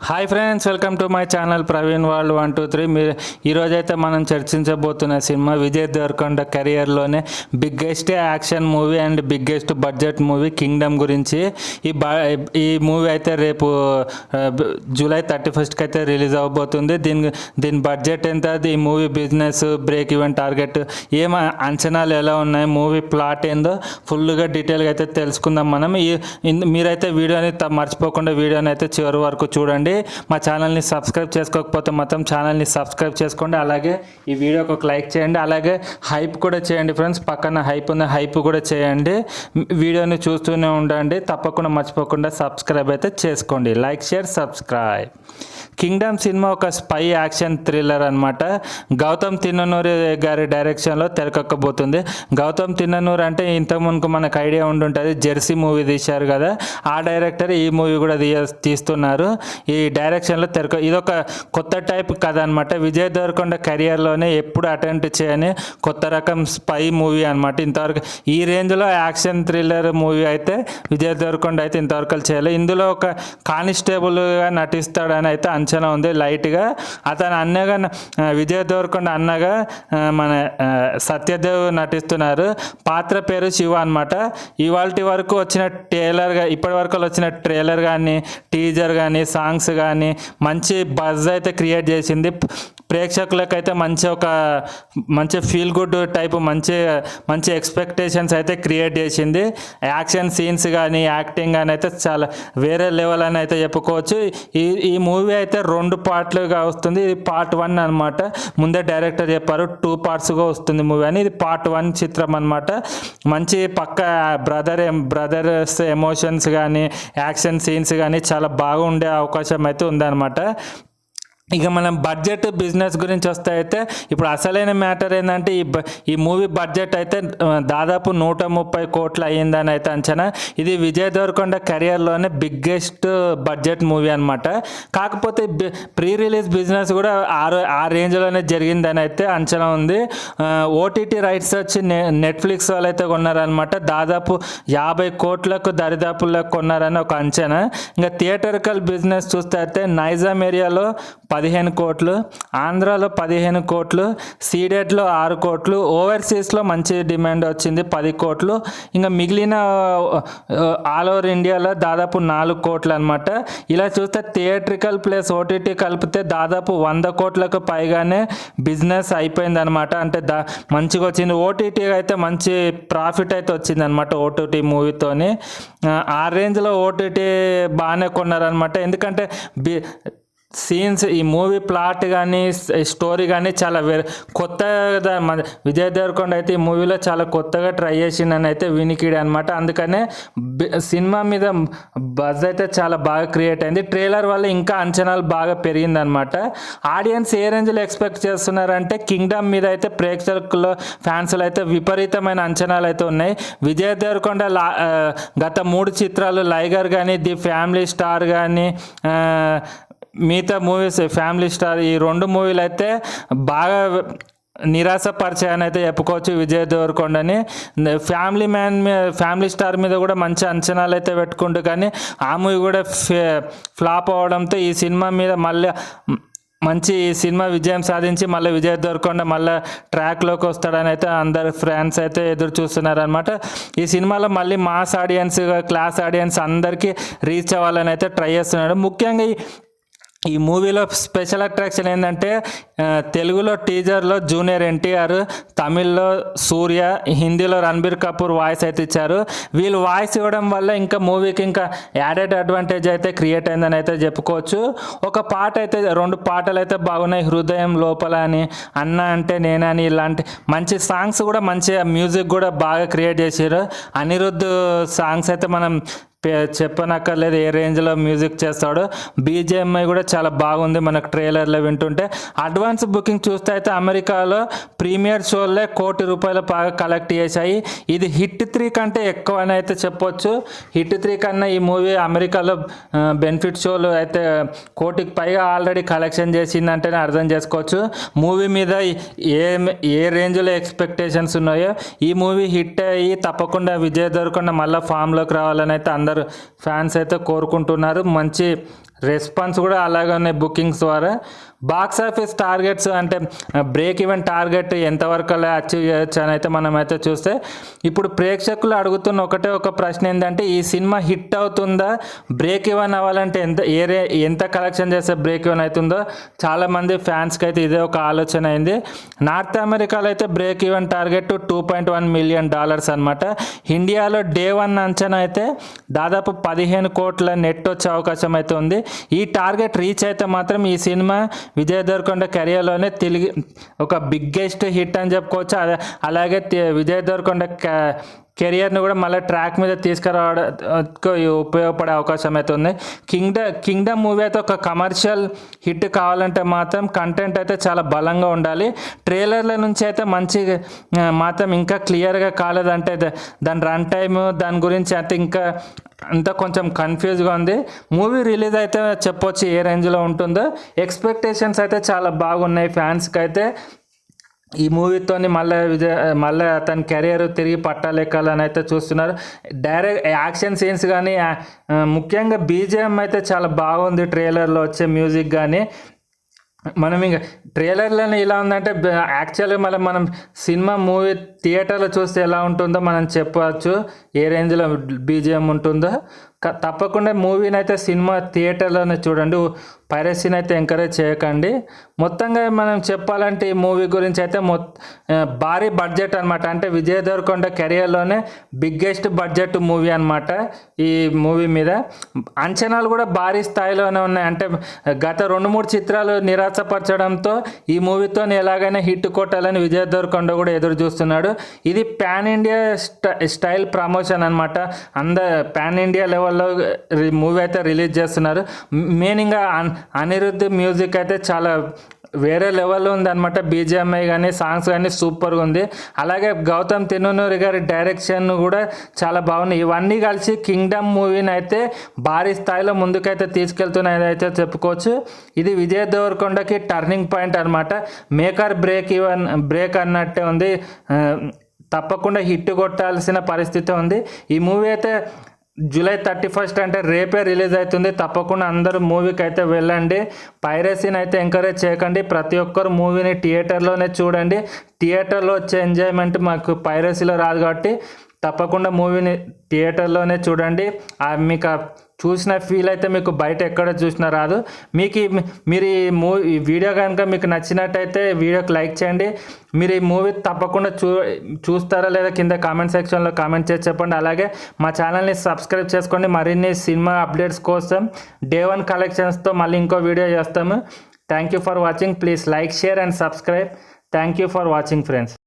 Hi friends welcome to my channel Praveen వాళ్ళు one two three మీరు ఈరోజైతే మనం చర్చించబోతున్న cinema Vijay Devarakonda కెరియర్లోనే biggest action movie and biggest budget movie Kingdom గురించి. ఈ బ ఈ మూవీ అయితే రేపు జూలై థర్టీ ఫస్ట్కి అయితే రిలీజ్ అవ్వబోతుంది దీని దీని బడ్జెట్ ఎంత ఈ movie business break even target ఏం అంచనాలు ఎలా ఉన్నాయి మూవీ ప్లాట్ ఏందో ఫుల్గా డీటెయిల్గా అయితే తెలుసుకుందాం మనం. ఈ మీరైతే వీడియోని త- మర్చిపోకుండా వీడియోని అయితే చివరి వరకు చూడండి. మా ఛానల్ని సబ్స్క్రైబ్ చేసుకోకపోతే మొత్తం ఛానల్ని సబ్స్క్రైబ్ చేసుకోండి. అలాగే ఈ వీడియోకి ఒక లైక్ చేయండి. అలాగే హైప్ కూడా చేయండి ఫ్రెండ్స్. పక్కన హైప్ ఉంది హైప్ కూడా చేయండి. వీడియోని చూస్తూనే ఉండండి. తప్పకుండా మర్చిపోకుండా సబ్స్క్రైబ్ అయితే చేసుకోండి. Like share subscribe. Kingdom cinema ఒక స్పై యాక్షన్ థ్రిల్లర్ అనమాట గౌతమ్ తిన్ననూరి గారి డైరెక్షన్లో తెరకక్కబోతుంది. గౌతమ్ తిన్ననూరు అంటే ఇంతకుముందుకు మనకు ఐడియా ఉండుంటుంది జెర్సీ మూవీ తీశారు కదా. ఆ డైరెక్టర్ ఈ మూవీ కూడా తీయ తీస్తున్నారు. ఈ డైరెక్షన్లో తెరక ఇదొక కొత్త టైప్ కథ అనమాట విజయ్ దేవరకొండ కెరియర్లోనే ఎప్పుడు అటెంప్ట్ చేయని కొత్త రకం స్పై మూవీ అనమాట ఇంతవరకు ఈ రేంజ్లో యాక్షన్ థ్రిల్లర్ మూవీ అయితే విజయ్ దేవరకొండ అయితే ఇంతవరకు చేయలేదు ఇందులో ఒక కానిస్టేబుల్గా నటిస్తాడని అయితే మంచిగా ఉంది లైట్గా. అతను అన్నగా విజయ్ దేవరకొండ అన్నగా మన సత్యదేవ్ నటిస్తున్నారు. పాత్ర పేరు శివ అనమాట ఇవాళ వరకు వచ్చిన ట్రైలర్గా ఇప్పటి వరకు వచ్చిన ట్రైలర్ కానీ టీజర్ కానీ సాంగ్స్ కానీ మంచి బజ్ అయితే క్రియేట్ చేసింది. ప్రేక్షకులకైతే మంచి ఒక మంచి ఫీల్ గుడ్ టైప్ మంచి మంచి ఎక్స్పెక్టేషన్స్ అయితే క్రియేట్ చేసింది. యాక్షన్ సీన్స్ కానీ యాక్టింగ్ కానీ అయితే చాలా వేరే లెవెల్ అని అయితే చెప్పుకోవచ్చు. ఈ ఈ మూవీ అయితే రెండు పార్ట్లుగా వస్తుంది. ఇది పార్ట్ వన్ అనమాట ముందే డైరెక్టర్ చెప్పారు టూ పార్ట్స్గా వస్తుంది మూవీ అని. ఇది పార్ట్ వన్ చిత్రం అనమాట మంచి పక్క బ్రదర్ బ్రదర్స్ ఎమోషన్స్ కానీ యాక్షన్ సీన్స్ కానీ చాలా బాగుండే అవకాశం అయితే ఉందన్నమాట. ఇక మనం బడ్జెట్ బిజినెస్ గురించి వస్తే అయితే ఇప్పుడు అసలైన మ్యాటర్ ఏంటంటే ఈ బ- ఈ మూవీ బడ్జెట్ అయితే దాదాపు నూట ముప్పై కోట్లు అయ్యిందని అయితే అంచనా. ఇది విజయ్ దేవరకొండ కెరియర్లోనే బిగ్గెస్ట్ బడ్జెట్ మూవీ అనమాట కాకపోతే ప్రీ రిలీజ్ బిజినెస్ కూడా ఆ ఆ రేంజ్లోనే జరిగిందని అయితే అంచనా ఉంది. ఓటీటీ రైట్స్ వచ్చి నె నెట్ఫ్లిక్స్ వాళ్ళు అయితే కొన్నారనమాట దాదాపు యాభై కోట్లకు దరిదాపులకు కొన్నారని ఒక అంచనా. ఇంకా థియేటర్కల్ బిజినెస్ చూస్తే అయితే నైజాం ఏరియాలో పదిహేను కోట్లు ఆంధ్రాలో పదిహేను కోట్లు సీడెట్లో ఆరు కోట్లు ఓవర్సీస్లో మంచి డిమాండ్ వచ్చింది పది కోట్లు. ఇంకా మిగిలిన ఆల్ ఓవర్ ఇండియాలో దాదాపు నాలుగు కోట్లు అనమాట ఇలా చూస్తే థియేట్రికల్ ప్లస్ ఓటీటీ కలిపితే దాదాపు వంద కోట్లకు పైగానే బిజినెస్ అయిపోయింది అనమాట అంటే దా మంచిగా వచ్చింది. ఓటీటీ అయితే మంచి ప్రాఫిట్ అయితే వచ్చింది అనమాట ఓటీటీ మూవీతోని. ఆ రేంజ్లో ఓటీటీ బాగానే కొన్నారనమాట ఎందుకంటే బి సీన్స్ ఈ మూవీ ప్లాట్ కానీ స్టోరీ కానీ చాలా వేరే కొత్తగా మన విజయ్ దేవరకొండ అయితే ఈ మూవీలో చాలా కొత్తగా ట్రై చేసిండని అయితే వినికిడి అనమాట అందుకనే సినిమా మీద బజ్ అయితే చాలా బాగా క్రియేట్ అయింది. ట్రైలర్ వల్ల ఇంకా అంచనాలు బాగా పెరిగిందనమాట ఆడియన్స్ ఏ రేంజ్లో ఎక్స్పెక్ట్ చేస్తున్నారంటే కింగ్డమ్ మీద అయితే ప్రేక్షకుల ఫ్యాన్స్లో అయితే విపరీతమైన అంచనాలు అయితే ఉన్నాయి. విజయ్ దేవరకొండ లా గత మూడు చిత్రాలు లైగర్ కానీ ది ఫ్యామిలీ స్టార్ కానీ మిగతా మూవీస్ ఫ్యామిలీ స్టార్ ఈ రెండు మూవీలు అయితే బాగా నిరాశపరిచాయని అయితే చెప్పుకోవచ్చు విజయ్ దేవరకొండని. ఫ్యామిలీ మ్యాన్ మీద ఫ్యామిలీ స్టార్ మీద కూడా మంచి అంచనాలు అయితే పెట్టుకుంటూ కానీ ఆ మూవీ కూడా ఫ్లాప్ అవడంతో ఈ సినిమా మీద మళ్ళీ మంచి ఈ సినిమా విజయం సాధించి మళ్ళీ విజయ్ దొరకొండ మళ్ళీ ట్రాక్లోకి వస్తాడని అయితే అందరు ఫ్యాన్స్ అయితే ఎదురు చూస్తున్నారు అనమాట ఈ సినిమాలో మళ్ళీ మాస్ ఆడియన్స్ క్లాస్ ఆడియన్స్ అందరికీ రీచ్ అవ్వాలని అయితే ట్రై చేస్తున్నాడు. ముఖ్యంగా ఈ ఈ మూవీలో స్పెషల్ అట్రాక్షన్ ఏంటంటే తెలుగులో టీజర్లో జూనియర్ ఎన్టీఆర్ తమిళ్ళో సూర్య హిందీలో రణబీర్ కపూర్ వాయిస్ అయితే ఇచ్చారు. వీళ్ళు వాయిస్ ఇవ్వడం వల్ల ఇంకా మూవీకి ఇంకా యాడెడ్ అడ్వాంటేజ్ అయితే క్రియేట్ అయిందని అయితే చెప్పుకోవచ్చు. ఒక పాట అయితే రెండు పాటలు అయితే బాగున్నాయి. హృదయం లోపల అని అన్న అంటే నేనని ఇలాంటి మంచి సాంగ్స్ కూడా మంచి మ్యూజిక్ కూడా బాగా క్రియేట్ చేశారు. అనిరుద్ధ్ సాంగ్స్ అయితే మనం చెప్పనక్కర్లేదు ఏ రేంజ్లో మ్యూజిక్ చేస్తాడో. బీజేఎంఐ కూడా చాలా బాగుంది మనకు ట్రైలర్లో వింటుంటే. అడ్వాన్స్ బుకింగ్ చూస్తే అయితే అమెరికాలో ప్రీమియర్ షోలే కోటి రూపాయలు బాగా కలెక్ట్ చేశాయి. ఇది హిట్ త్రీ కంటే ఎక్కువ అని అయితే చెప్పొచ్చు. హిట్ త్రీ కన్నా ఈ మూవీ అమెరికాలో బెనిఫిట్ షోలు అయితే కోటికి పైగా ఆల్రెడీ కలెక్షన్ చేసిందంటేనే అర్థం చేసుకోవచ్చు. మూవీ మీద ఏ ఏ రేంజ్లో ఎక్స్పెక్టేషన్స్ ఉన్నాయో. ఈ మూవీ హిట్ అయ్యి తప్పకుండా విజయ్ దేవరకొండ మళ్ళీ ఫామ్లోకి రావాలని అయితే అందరూ ఫ్యాన్స్ అయితే కోరుకుంటున్నారు. మంచి రెస్పాన్స్ కూడా అలాగే ఉన్నాయి బుకింగ్స్ ద్వారా. బాక్స్ ఆఫీస్ టార్గెట్స్ అంటే బ్రేక్ ఈవెన్ టార్గెట్ ఎంతవరకు అలా అచీవ్ చేయొచ్చు అని అయితే మనం అయితే చూస్తే ఇప్పుడు ప్రేక్షకులు అడుగుతున్న ఒకటే ఒక ప్రశ్న ఏంటంటే ఈ సినిమా హిట్ అవుతుందా? బ్రేక్ ఈవెన్ అవ్వాలంటే ఎంత ఏరే ఎంత కలెక్షన్ చేస్తే బ్రేక్ ఈవెన్ అవుతుందో? చాలామంది ఫ్యాన్స్కి అయితే ఇదే ఒక ఆలోచన అయింది. నార్త్ అమెరికాలో అయితే break even target two point one million dollars అనమాట ఇండియాలో డే వన్ అంచనా అయితే దాదాపు పదిహేను కోట్ల నెట్ వచ్చే అవకాశం అయితే ఉంది. ఈ టార్గెట్ రీచ్ అయితే మాత్రం ఈ సినిమా విజయ్ దేవరకొండ కెరియర్లోనే తిరిగి ఒక బిగ్గెస్ట్ హిట్ అని చెప్పుకోవచ్చు. అలా- అలాగే విజయ్ దేవరకొండ కెరియర్ని కూడా మళ్ళీ ట్రాక్ మీద తీసుకురావడానికి ఉపయోగపడే అవకాశం అయితే ఉంది. కింగ్డమ్ కింగ్డమ్ మూవీ అయితే ఒక కమర్షియల్ హిట్ కావాలంటే మాత్రం కంటెంట్ అయితే చాలా బలంగా ఉండాలి. ట్రైలర్ల నుంచి అయితే మంచి మాత్రం ఇంకా క్లియర్గా కాలేదంటే దాని రన్ టైమ్ దాని గురించి అయితే ఇంకా అంతా కొంచెం కన్ఫ్యూజ్గా ఉంది. మూవీ రిలీజ్ అయితే చెప్పొచ్చు ఏ రేంజ్లో ఉంటుందో. ఎక్స్పెక్టేషన్స్ అయితే చాలా బాగున్నాయి ఫ్యాన్స్కి అయితే ఈ మూవీతోని మళ్ళీ విజయ్ మళ్ళీ అతని కెరియర్ తిరిగి పట్టాలెక్కాలని అయితే చూస్తున్నారు. డైరెక్ట్ యాక్షన్ సీన్స్ కానీ ముఖ్యంగా బీజిఎం అయితే చాలా బాగుంది ట్రైలర్లో వచ్చే మ్యూజిక్ కానీ మనం ఇంకా ట్రైలర్లోనే ఇలా ఉందంటే యాక్చువల్గా మళ్ళీ మనం సినిమా మూవీ థియేటర్లో చూస్తే ఎలా ఉంటుందో మనం చెప్పవచ్చు. ఏ రేంజ్లో బీజిఎం ఉంటుందో. తప్పకుండా మూవీని అయితే సినిమా థియేటర్లోనే చూడండి. పైరసీని అయితే ఎంకరేజ్ చేయకండి. మొత్తంగా మనం చెప్పాలంటే ఈ మూవీ గురించి అయితే మొ భారీ బడ్జెట్ అనమాట అంటే విజయ్ దేవరకొండ కెరియర్లోనే బిగ్గెస్ట్ బడ్జెట్ మూవీ అనమాట ఈ మూవీ మీద. అంచనాలు కూడా భారీ స్థాయిలోనే ఉన్నాయి. అంటే గత రెండు మూడు చిత్రాలు నిరాశపరచడంతో ఈ మూవీతో ఎలాగైనా హిట్ కొట్టాలని విజయ్ దేవరకొండ కూడా ఎదురు చూస్తున్నాడు. ఇది పాన్ ఇండియా స్టైల్ ప్రమోషన్ అనమాట అంద పాన్ ఇండియా లెవెల్ వాళ్ళు మూవీ అయితే రిలీజ్ చేస్తున్నారు. మెయిన్గా అనిరుద్ధ్ మ్యూజిక్ అయితే చాలా వేరే లెవెల్లో ఉందన్నమాట. బీజిఎంఐ కానీ సాంగ్స్ కానీ సూపర్గా ఉంది. అలాగే గౌతమ్ తిన్ననూరి గారి డైరెక్షన్ కూడా చాలా బాగున్నాయి. ఇవన్నీ కలిసి కింగ్డమ్ మూవీని అయితే భారీ స్థాయిలో ముందుకైతే తీసుకెళ్తున్నాయి అయితే చెప్పుకోవచ్చు. ఇది విజయ్ దేవరకొండకి టర్నింగ్ పాయింట్ అనమాట మేకర్ బ్రేక్ ఇవన్ బ్రేక్ అన్నట్టే ఉంది. తప్పకుండా హిట్ కొట్టాల్సిన పరిస్థితి ఉంది. ఈ మూవీ అయితే జూలై థర్టీ ఫస్ట్ అంటే రేపే రిలీజ్ అవుతుంది. తప్పకుండా అందరూ మూవీకి అయితే వెళ్ళండి. పైరసీని అయితే ఎంకరేజ్ చేయకండి. ప్రతి ఒక్కరు మూవీని థియేటర్లోనే చూడండి. థియేటర్లో వచ్చే ఎంజాయ్మెంట్ మాకు పైరసీలో రాదు కాబట్టి తప్పకుండా మూవీని థియేటర్లోనే చూడండి. ఆ మీకు చూసిన ఫీల్ అయితే మీకు బయట ఎక్కడ చూసినా రాదు. మీకు మీరు ఈ మూవీ ఈ వీడియో కనుక మీకు నచ్చినట్టయితే వీడియోకి లైక్ చేయండి. మీరు ఈ మూవీ తప్పకుండా చూ చూస్తారా లేదా కింద కామెంట్ సెక్షన్లో కామెంట్ చేసి చెప్పండి. అలాగే మా ఛానల్ని సబ్స్క్రైబ్ చేసుకోండి. మరిన్ని సినిమా అప్డేట్స్ కోసం డే వన్ కలెక్షన్స్తో మళ్ళీ ఇంకో వీడియో చేస్తాము. Thank you for watching please like share and subscribe thank you for watching friends